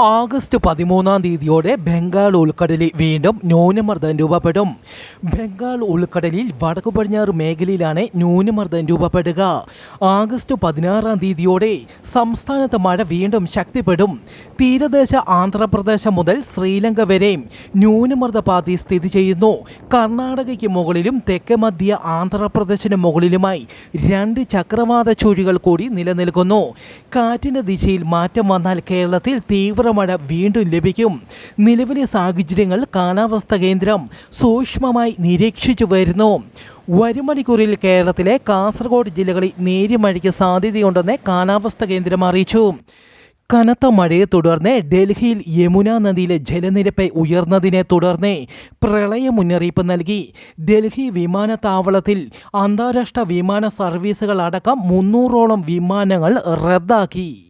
August പതിമൂന്നാം തീയതിയോടെ ബംഗാൾ ഉൾക്കടലിൽ വീണ്ടും ന്യൂനമർദ്ദം രൂപപ്പെടും. ബംഗാൾ ഉൾക്കടലിൽ വടക്കു പടിഞ്ഞാറ് മേഖലയിലാണ് ന്യൂനമർദ്ദം രൂപപ്പെടുക. ആഗസ്റ്റ് പതിനാറാം തീയതിയോടെ സംസ്ഥാനത്ത് മഴ വീണ്ടും ശക്തിപ്പെടും. തീരദേശ ആന്ധ്രാപ്രദേശ് മുതൽ ശ്രീലങ്ക വരെയും ന്യൂനമർദ്ദ പാതി സ്ഥിതി ചെയ്യുന്നു. കർണാടകയ്ക്ക് മുകളിലും തെക്ക് മധ്യ ആന്ധ്രാപ്രദേശിന് മുകളിലുമായി രണ്ട് ചക്രവാത ചുഴികൾ കൂടി നിലനിൽക്കുന്നു. കാറ്റിന്റെ ദിശയിൽ മാറ്റം വന്നാൽ കേരളത്തിൽ തീവ്ര മഴ വീണ്ടും ലഭിക്കും. നിലവിലെ സാഹചര്യങ്ങൾ കാലാവസ്ഥ കേന്ദ്രം സൂക്ഷ്മമായി നിരീക്ഷിച്ചു വരുന്നു. വരും മണിക്കൂറിൽ കേരളത്തിലെ കാസർഗോഡ് ജില്ലകളിൽ നേരിയ മഴയ്ക്ക് സാധ്യതയുണ്ടെന്ന് കാലാവസ്ഥ കേന്ദ്രം അറിയിച്ചു. കനത്ത മഴയെ തുടർന്ന് ഡൽഹിയിൽ യമുന നദിയിലെ ജലനിരപ്പ് ഉയർന്നതിനെ തുടർന്ന് പ്രളയ മുന്നറിയിപ്പ് നൽകി. ഡൽഹി വിമാനത്താവളത്തിൽ അന്താരാഷ്ട്ര വിമാന സർവീസുകൾ അടക്കം മുന്നൂറോളം വിമാനങ്ങൾ റദ്ദാക്കി.